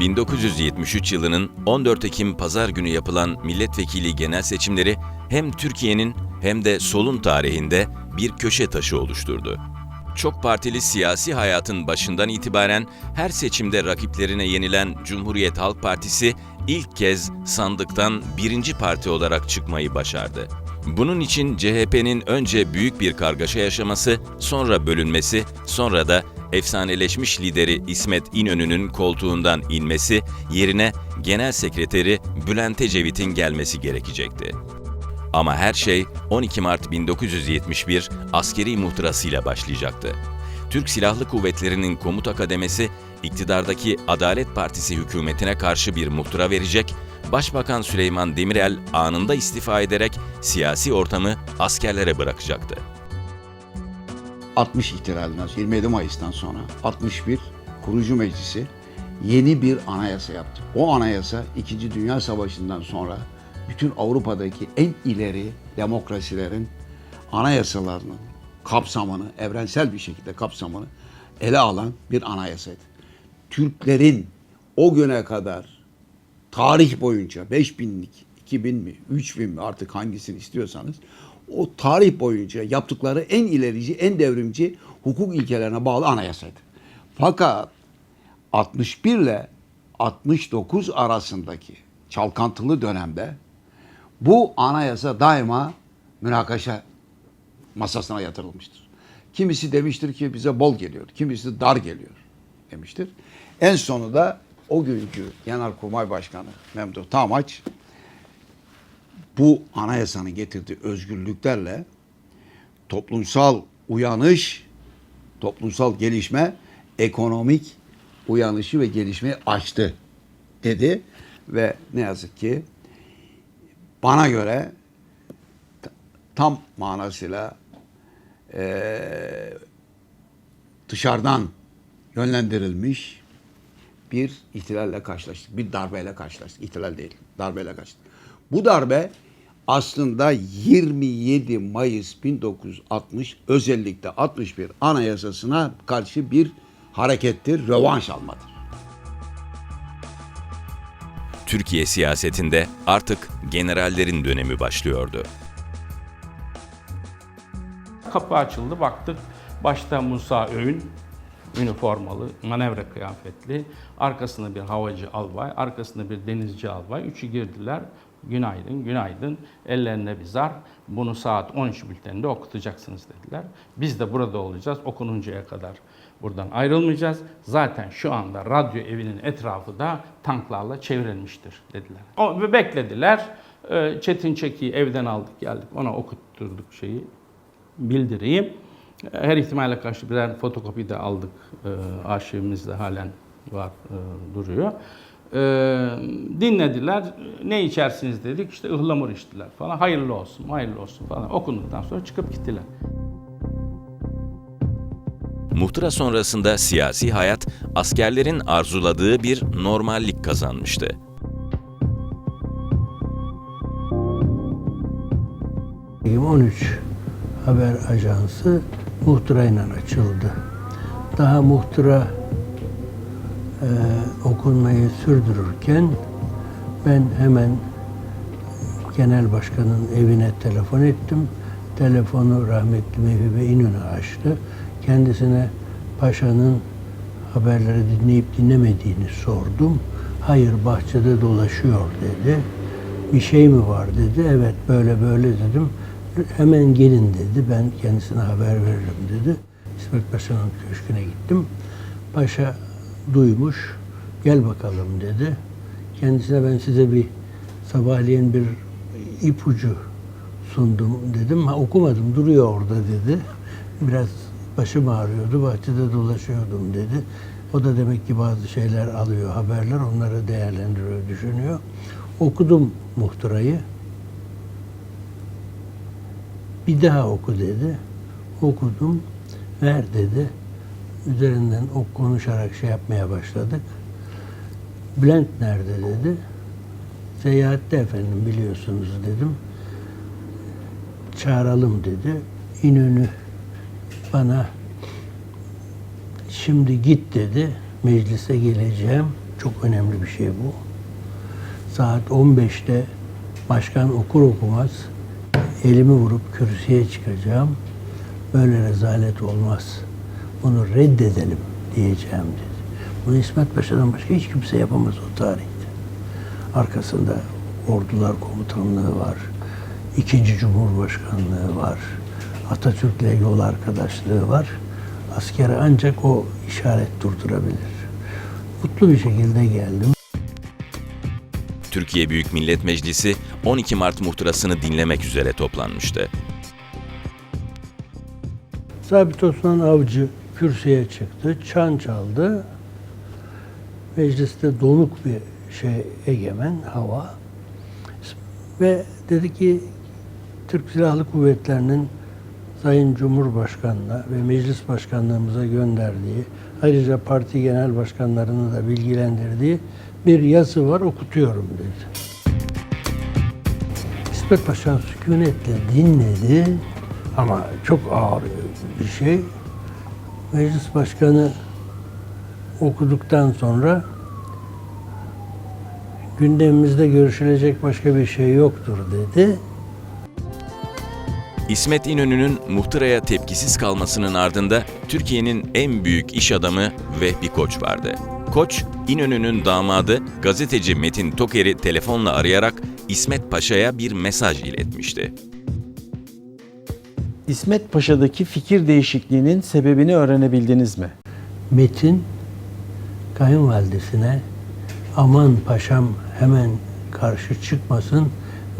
1973 yılının 14 Ekim Pazar günü yapılan milletvekili genel seçimleri hem Türkiye'nin hem de solun tarihinde bir köşe taşı oluşturdu. Çok partili siyasi hayatın başından itibaren her seçimde rakiplerine yenilen Cumhuriyet Halk Partisi ilk kez sandıktan birinci parti olarak çıkmayı başardı. Bunun için CHP'nin önce büyük bir kargaşa yaşaması, sonra bölünmesi, sonra da efsaneleşmiş lideri İsmet İnönü'nün koltuğundan inmesi, yerine Genel Sekreteri Bülent Ecevit'in gelmesi gerekecekti. Ama her şey 12 Mart 1971 askeri muhtırasıyla başlayacaktı. Türk Silahlı Kuvvetleri'nin komuta kademesi iktidardaki Adalet Partisi hükümetine karşı bir muhtıra verecek, Başbakan Süleyman Demirel anında istifa ederek siyasi ortamı askerlere bırakacaktı. 60 ihtilalinden 27 Mayıs'tan sonra 61 kurucu meclisi yeni bir anayasa yaptı. O anayasa 2. Dünya Savaşı'ndan sonra bütün Avrupa'daki en ileri demokrasilerin anayasalarının kapsamını, evrensel bir şekilde kapsamını ele alan bir anayasaydı. Türklerin o güne kadar tarih boyunca 5000'lik, 2000 mi, 3000 mi artık hangisini istiyorsanız o tarih boyunca yaptıkları en ilerici, en devrimci hukuk ilkelerine bağlı anayasaydı. Fakat 61 ile 69 arasındaki çalkantılı dönemde bu anayasa daima münakaşa masasına yatırılmıştır. Kimisi demiştir ki bize bol geliyor, kimisi dar geliyor demiştir. En sonu da o günkü Genelkurmay Başkanı Memduh Tamaç bu anayasanın getirdiği özgürlüklerle toplumsal uyanış, toplumsal gelişme, ekonomik uyanışı ve gelişmeyi açtı dedi ve ne yazık ki bana göre tam manasıyla eee, dışarıdan yönlendirilmiş bir ihtilalle karşılaştık. Bir darbeyle karşılaştık. İhtilal değil, darbeyle karşılaştık. Bu darbe aslında 27 Mayıs 1960 özellikle 61 anayasasına karşı bir harekettir, rövanş almadır. Türkiye siyasetinde artık generallerin dönemi başlıyordu. Kapı açıldı baktık başta Musa Öğün üniformalı, manevra kıyafetli, arkasında bir havacı albay, arkasında bir denizci albay. Üçü girdiler. Günaydın, günaydın. Ellerine bir zar. Bunu saat 13 bülteninde okutacaksınız dediler. Biz de burada olacağız. Okununcaya kadar buradan ayrılmayacağız. Zaten şu anda radyo evinin etrafı da tanklarla çevrilmiştir dediler. O, beklediler. Ee, Çetin Çeki'yi evden aldık geldik. Ona okutturduk şeyi, bildiriyi. Her ihtimale karşı birer fotokopi de aldık. E, arşivimizde halen var, e, duruyor. E, dinlediler. Ne içersiniz dedik. İşte ıhlamur içtiler falan. Hayırlı olsun, hayırlı olsun falan. Okunduktan sonra çıkıp gittiler. Muhtıra sonrasında siyasi hayat askerlerin arzuladığı bir normallik kazanmıştı. Ekim 13 haber ajansı muhtırayla açıldı. Daha muhtıra e, okunmayı sürdürürken ben hemen genel başkanın evine telefon ettim. Telefonu rahmetli Mehbi İnönü açtı. Kendisine paşanın haberleri dinleyip dinlemediğini sordum. Hayır bahçede dolaşıyor dedi. Bir şey mi var dedi. Evet böyle böyle dedim. Hemen gelin dedi. Ben kendisine haber veririm dedi. İsmet Paşa'nın köşküne gittim. Paşa duymuş. Gel bakalım dedi. Kendisine ben size bir sabahleyin bir ipucu sundum dedim. Ha, okumadım duruyor orada dedi. Biraz başım ağrıyordu. Bahçede dolaşıyordum dedi. O da demek ki bazı şeyler alıyor, haberler onları değerlendiriyor, düşünüyor. Okudum muhtırayı. Bir daha oku dedi. Okudum. Ver dedi. Üzerinden ok konuşarak şey yapmaya başladık. Bülent nerede dedi. Seyahatte efendim biliyorsunuz dedim. Çağıralım dedi. İnönü bana şimdi git dedi. Meclise geleceğim. Çok önemli bir şey bu. Saat 15'te başkan okur okumaz elimi vurup kürsüye çıkacağım. Böyle rezalet olmaz. Bunu reddedelim diyeceğim dedi. Bunu İsmet Paşa'dan başka hiç kimse yapamaz o tarihte. Arkasında ordular komutanlığı var. ikinci Cumhurbaşkanlığı var. Atatürk'le yol arkadaşlığı var. Askere ancak o işaret durdurabilir. Mutlu bir şekilde geldim. Türkiye Büyük Millet Meclisi 12 Mart muhtırasını dinlemek üzere toplanmıştı. Sabit Osman Avcı kürsüye çıktı, çan çaldı. Mecliste donuk bir şey egemen hava. Ve dedi ki Türk Silahlı Kuvvetleri'nin Sayın Cumhurbaşkanı'na ve Meclis Başkanlığımıza gönderdiği, ayrıca parti genel başkanlarını da bilgilendirdiği bir yazı var okutuyorum dedi. İsmet Paşa sükunetle dinledi ama çok ağır bir şey. Meclis Başkanı okuduktan sonra gündemimizde görüşülecek başka bir şey yoktur dedi. İsmet İnönü'nün muhtıraya tepkisiz kalmasının ardında Türkiye'nin en büyük iş adamı Vehbi Koç vardı. Koç, İnönü'nün damadı gazeteci Metin Toker'i telefonla arayarak İsmet Paşa'ya bir mesaj iletmişti. İsmet Paşa'daki fikir değişikliğinin sebebini öğrenebildiniz mi? Metin kayınvalidesine aman paşam hemen karşı çıkmasın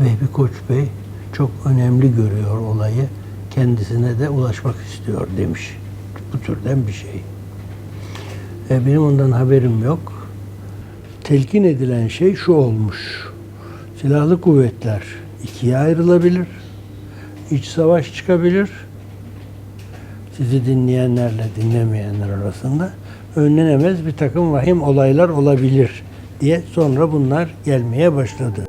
Vehbi Koç Bey çok önemli görüyor olayı kendisine de ulaşmak istiyor demiş. Bu türden bir şey. E, benim ondan haberim yok. Telkin edilen şey şu olmuş. Silahlı kuvvetler ikiye ayrılabilir. İç savaş çıkabilir sizi dinleyenlerle dinlemeyenler arasında önlenemez bir takım vahim olaylar olabilir diye sonra bunlar gelmeye başladı.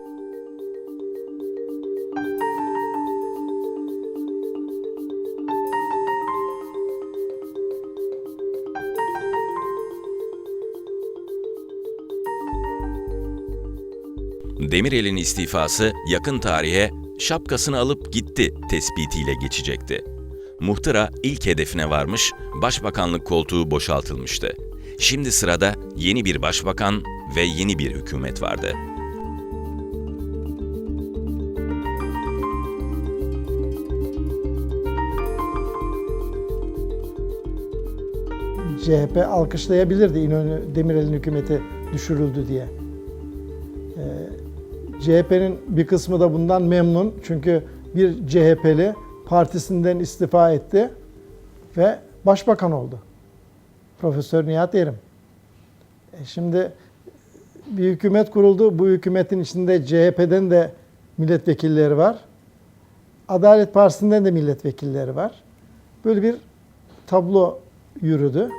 Demirel'in istifası yakın tarihe şapkasını alıp gitti tespitiyle geçecekti. Muhtıra ilk hedefine varmış, başbakanlık koltuğu boşaltılmıştı. Şimdi sırada yeni bir başbakan ve yeni bir hükümet vardı. CHP alkışlayabilirdi İnönü Demirel'in hükümeti düşürüldü diye. CHP'nin bir kısmı da bundan memnun. Çünkü bir CHP'li partisinden istifa etti ve başbakan oldu. Profesör Nihat Erim. E şimdi bir hükümet kuruldu. Bu hükümetin içinde CHP'den de milletvekilleri var. Adalet Partisi'nden de milletvekilleri var. Böyle bir tablo yürüdü.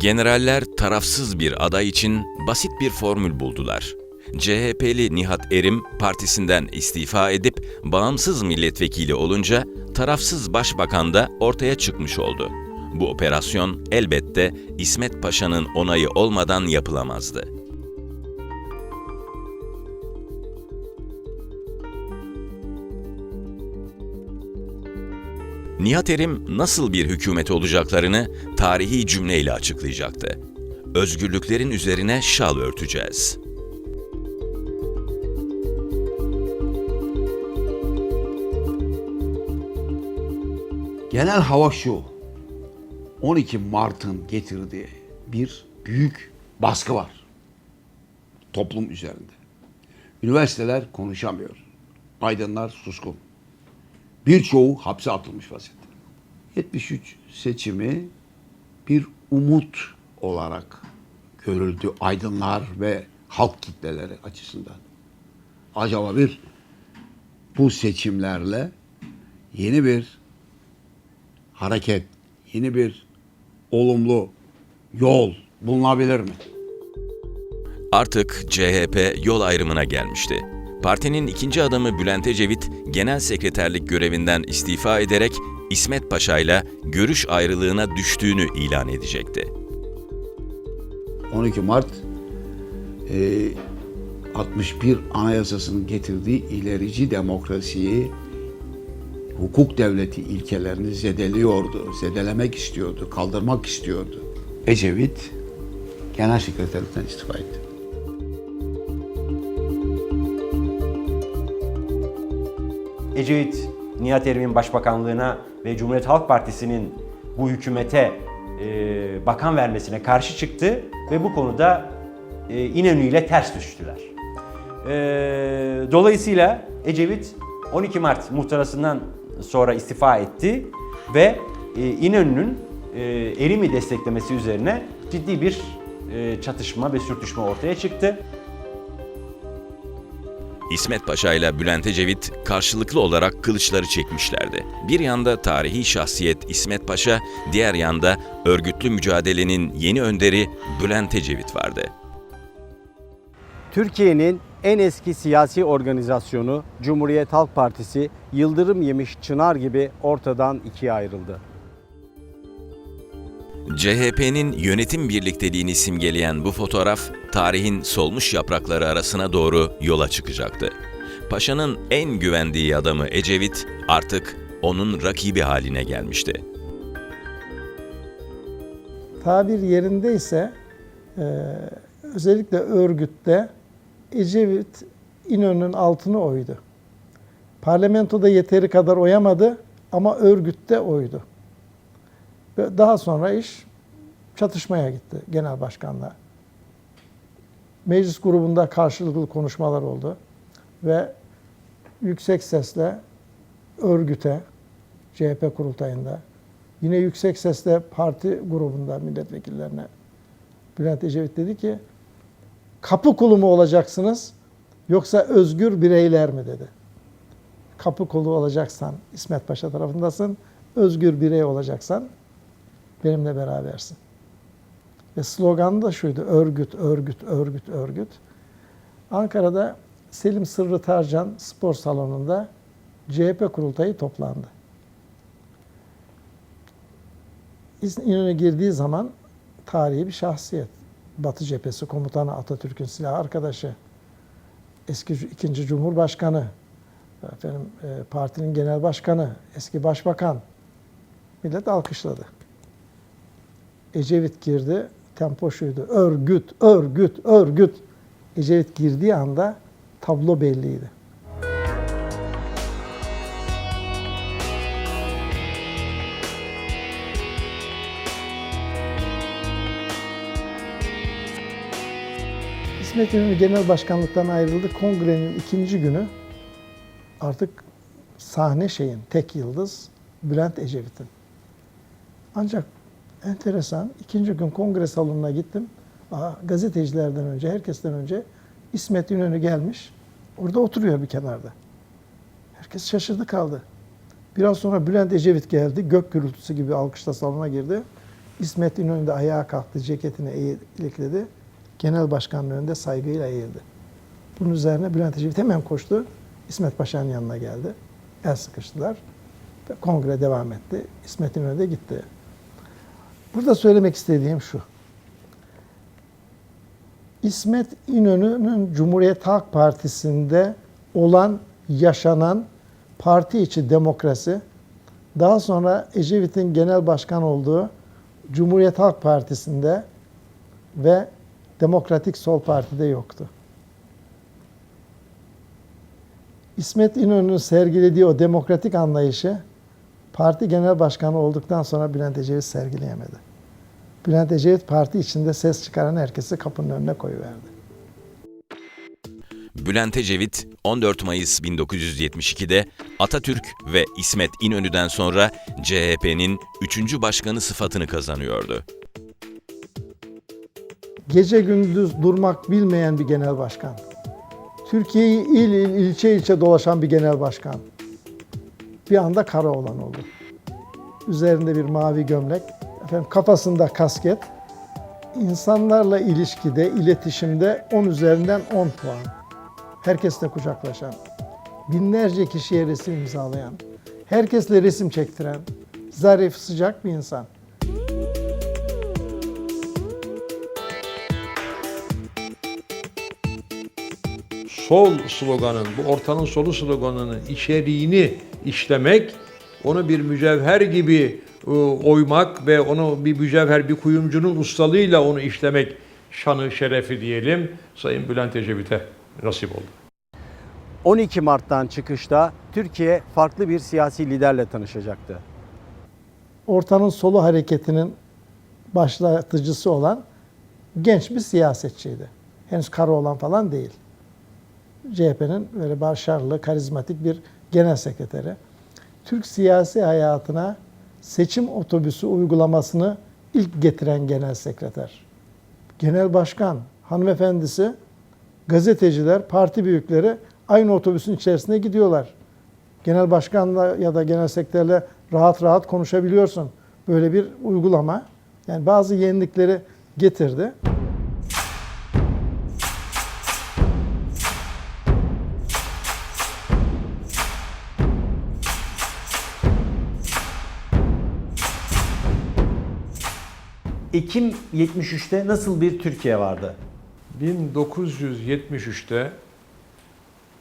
Generaller tarafsız bir aday için basit bir formül buldular. CHP'li Nihat Erim partisinden istifa edip bağımsız milletvekili olunca tarafsız başbakan da ortaya çıkmış oldu. Bu operasyon elbette İsmet Paşa'nın onayı olmadan yapılamazdı. Nihat Erim nasıl bir hükümet olacaklarını tarihi cümleyle açıklayacaktı. Özgürlüklerin üzerine şal örteceğiz. Genel hava şu. 12 Mart'ın getirdiği bir büyük baskı var. Toplum üzerinde. Üniversiteler konuşamıyor. Aydınlar suskun. Birçoğu hapse atılmış vaziyette. 73 seçimi bir umut olarak görüldü aydınlar ve halk kitleleri açısından. Acaba bir bu seçimlerle yeni bir hareket, yeni bir olumlu yol bulunabilir mi? Artık CHP yol ayrımına gelmişti. Partinin ikinci adamı Bülent Ecevit genel sekreterlik görevinden istifa ederek İsmet Paşa ile görüş ayrılığına düştüğünü ilan edecekti. 12 Mart e, 61 Anayasası'nın getirdiği ilerici demokrasiyi, hukuk devleti ilkelerini zedeliyordu, zedelemek istiyordu, kaldırmak istiyordu. Ecevit genel sekreterlikten istifa etti. Ecevit, Nihat Erim'in başbakanlığına ve Cumhuriyet Halk Partisi'nin bu hükümete e, bakan vermesine karşı çıktı ve bu konuda e, İnönü ile ters düştüler. E, dolayısıyla Ecevit 12 Mart muhtırasından sonra istifa etti ve e, İnönü'nün e, Erim'i desteklemesi üzerine ciddi bir e, çatışma ve sürtüşme ortaya çıktı. İsmet Paşa ile Bülent Ecevit karşılıklı olarak kılıçları çekmişlerdi. Bir yanda tarihi şahsiyet İsmet Paşa, diğer yanda örgütlü mücadelenin yeni önderi Bülent Ecevit vardı. Türkiye'nin en eski siyasi organizasyonu Cumhuriyet Halk Partisi yıldırım yemiş çınar gibi ortadan ikiye ayrıldı. CHP'nin yönetim birlikteliğini simgeleyen bu fotoğraf, tarihin solmuş yaprakları arasına doğru yola çıkacaktı. Paşa'nın en güvendiği adamı Ecevit artık onun rakibi haline gelmişti. tabir yerindeyse e, özellikle örgütte Ecevit İnönü'nün altını oydu. Parlamentoda yeteri kadar oyamadı ama örgütte oydu. Ve daha sonra iş çatışmaya gitti genel başkanla. Meclis grubunda karşılıklı konuşmalar oldu ve yüksek sesle örgüte, CHP kurultayında, yine yüksek sesle parti grubunda milletvekillerine Bülent Ecevit dedi ki kapı kulu mu olacaksınız yoksa özgür bireyler mi dedi. Kapı kulu olacaksan İsmet Paşa tarafındasın, özgür birey olacaksan benimle berabersin. Ve slogan da şuydu, örgüt, örgüt, örgüt, örgüt. Ankara'da Selim Sırrı Tarcan spor salonunda CHP kurultayı toplandı. İnönü girdiği zaman tarihi bir şahsiyet. Batı cephesi komutanı Atatürk'ün silah arkadaşı, eski ikinci Cumhurbaşkanı, efendim e, partinin genel başkanı, eski başbakan. Millet alkışladı. Ecevit girdi, tempo şuydu. Örgüt, örgüt, örgüt. Ecevit girdiği anda tablo belliydi. İsmet İnönü Genel Başkanlıktan ayrıldı. Kongrenin ikinci günü artık sahne şeyin, tek yıldız Bülent Ecevit'in. Ancak enteresan, ikinci gün kongre salonuna gittim. Aa, gazetecilerden önce, herkesten önce İsmet İnönü gelmiş. Orada oturuyor bir kenarda. Herkes şaşırdı kaldı. Biraz sonra Bülent Ecevit geldi. Gök gürültüsü gibi alkışla salona girdi. İsmet İnönü de ayağa kalktı, ceketini ilikledi. Genel başkanın önünde saygıyla eğildi. Bunun üzerine Bülent Ecevit hemen koştu. İsmet Paşa'nın yanına geldi. El sıkıştılar. Kongre devam etti. İsmet İnönü de gitti. Burada söylemek istediğim şu. İsmet İnönü'nün Cumhuriyet Halk Partisi'nde olan, yaşanan parti içi demokrasi, daha sonra Ecevit'in genel başkan olduğu Cumhuriyet Halk Partisi'nde ve Demokratik Sol Parti'de yoktu. İsmet İnönü'nün sergilediği o demokratik anlayışı parti genel başkanı olduktan sonra Bülent Ecevit sergileyemedi. Bülent Ecevit parti içinde ses çıkaran herkesi kapının önüne koyuverdi. Bülent Ecevit 14 Mayıs 1972'de Atatürk ve İsmet İnönü'den sonra CHP'nin 3. başkanı sıfatını kazanıyordu. Gece gündüz durmak bilmeyen bir genel başkan. Türkiye'yi il il, ilçe ilçe dolaşan bir genel başkan. Bir anda Karaoğlan oldu. Üzerinde bir mavi gömlek, efendim kafasında kasket. İnsanlarla ilişkide, iletişimde 10 üzerinden 10 puan. Herkesle kucaklaşan, binlerce kişiye resim imzalayan, herkesle resim çektiren, zarif, sıcak bir insan. Sol sloganın, bu ortanın solu sloganının içeriğini işlemek, onu bir mücevher gibi e, oymak ve onu bir mücevher, bir kuyumcunun ustalığıyla onu işlemek şanı şerefi diyelim Sayın Bülent Ecevit'e nasip oldu. 12 Mart'tan çıkışta Türkiye farklı bir siyasi liderle tanışacaktı. Ortanın solu hareketinin başlatıcısı olan genç bir siyasetçiydi. Henüz kara olan falan değil. CHP'nin böyle başarılı, karizmatik bir genel sekreteri. Türk siyasi hayatına seçim otobüsü uygulamasını ilk getiren genel sekreter. Genel başkan hanımefendisi, gazeteciler, parti büyükleri aynı otobüsün içerisine gidiyorlar. Genel başkanla ya da genel sekretörle rahat rahat konuşabiliyorsun. Böyle bir uygulama. Yani bazı yenilikleri getirdi. Ekim 73'te nasıl bir Türkiye vardı? 1973'te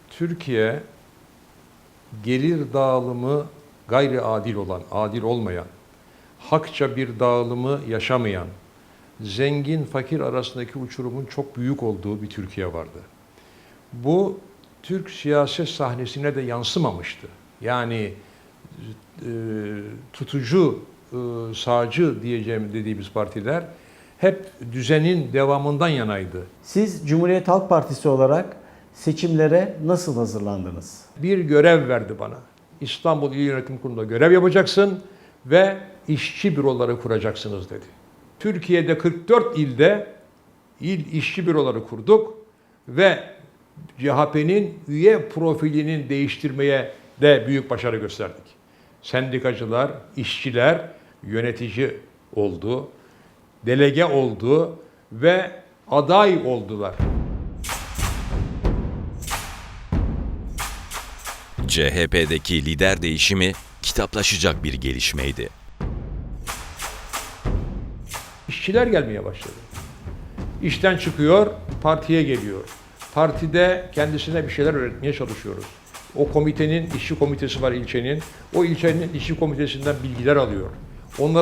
Türkiye gelir dağılımı gayri adil olan, adil olmayan, hakça bir dağılımı yaşamayan, zengin fakir arasındaki uçurumun çok büyük olduğu bir Türkiye vardı. Bu Türk siyaset sahnesine de yansımamıştı. Yani e, tutucu, sağcı diyeceğim dediğimiz partiler hep düzenin devamından yanaydı. Siz Cumhuriyet Halk Partisi olarak seçimlere nasıl hazırlandınız? bir görev verdi bana. İstanbul İl Yönetim Kurulu'nda görev yapacaksın ve işçi büroları kuracaksınız dedi. Türkiye'de 44 ilde il işçi büroları kurduk ve CHP'nin üye profilinin değiştirmeye de büyük başarı gösterdik. Sendikacılar, işçiler yönetici oldu, delege oldu ve aday oldular. CHP'deki lider değişimi kitaplaşacak bir gelişmeydi. İşçiler gelmeye başladı. İşten çıkıyor, partiye geliyor. Partide kendisine bir şeyler öğretmeye çalışıyoruz. O komitenin işçi komitesi var ilçenin. O ilçenin işçi komitesinden bilgiler alıyor. Onlara